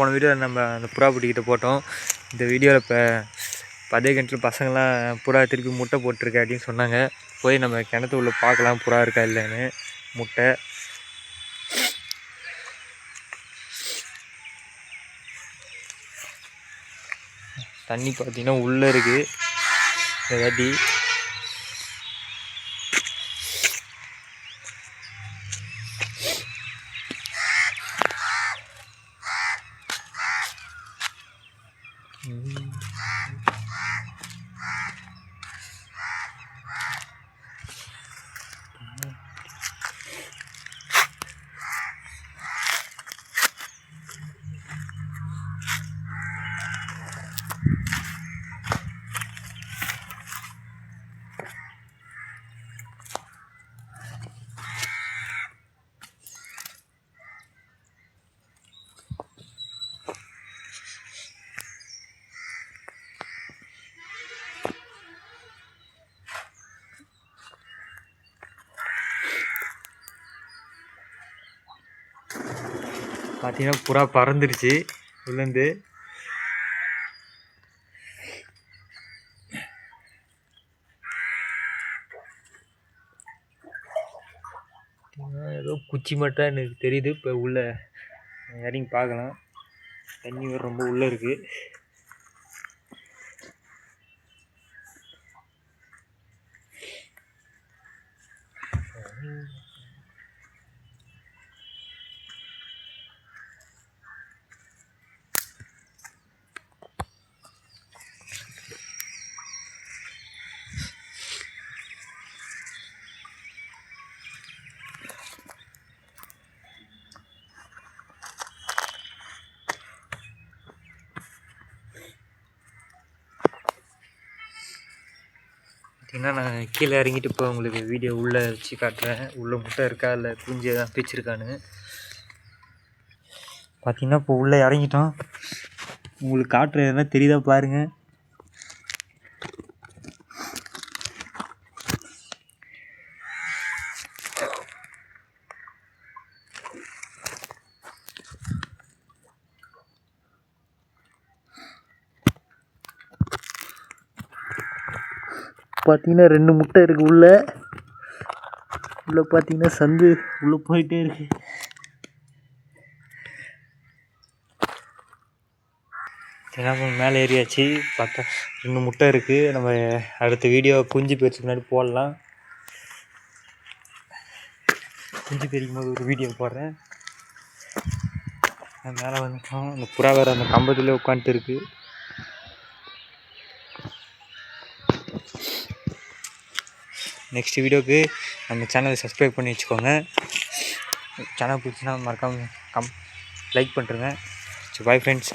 போன வீடியோ நம்ம அந்த புறா பிடிக்கிட்ட போட்டோம். இந்த வீடியோவில் இப்போ பதே கிணத்துல பசங்களாம் புறா திருப்பி முட்டை போட்டிருக்கு அப்படின்னு சொன்னாங்க. போய் நம்ம கிணத்து உள்ள பார்க்கலாம் புறா இருக்கா இல்லைன்னு முட்டை. தண்ணி பார்த்தீங்கன்னா உள்ளே இருக்குது இந்த வாட்டி Hmm. பார்த்தீங்கன்னா புறா பறந்துருச்சு உள்ளேருந்து ஏதோ குச்சி மட்டும் எனக்கு தெரியுது இப்போ உள்ள இறங்கி பார்க்கலாம். தண்ணி வேறு ரொம்ப உள்ளே இருக்குது பார்த்தீங்கன்னா நான் கீழே இறங்கிட்டு இப்போ உங்களுக்கு வீடியோ உள்ளே வச்சு காட்டுறேன். உள்ளே முட்டை இருக்கா? இல்லை குஞ்சு தான் பிச்சிருக்கான்னு. பார்த்தீங்கன்னா இப்போ உள்ளே இறங்கிட்டோம். உங்களுக்கு காட்டுறது எதனா தெரியுதா பாருங்கள் பார்த்தீங்கன்னா ரெண்டு முட்டை இருக்குது உள்ளே. உள்ளே பார்த்தீங்கன்னா சந்து உள்ளே போயிட்டே இருக்கு. தினமும் மேலே ஏறியாச்சு. பார்த்தா ரெண்டு முட்டை இருக்குது நம்ம அடுத்த வீடியோ குஞ்சு பெருசுக்கு முன்னாடி போடலாம். குஞ்சு பெரிக்கும் போது ஒரு வீடியோ போடுறேன். மேலே வந்துட்டோம். அந்த புறா வேறு அந்த கம்பத்தில் உட்காந்துட்டு இருக்குது நெக்ஸ்ட் வீடியோக்கு நம்ம சேனலை சப்ஸ்கிரைப் பண்ணி வச்சுக்கோங்க. சேனல் பிடிச்சினா மறக்காமல் கம் லைக் பண்ணுறேங்க ஸோ பாய் ஃப்ரெண்ட்ஸ்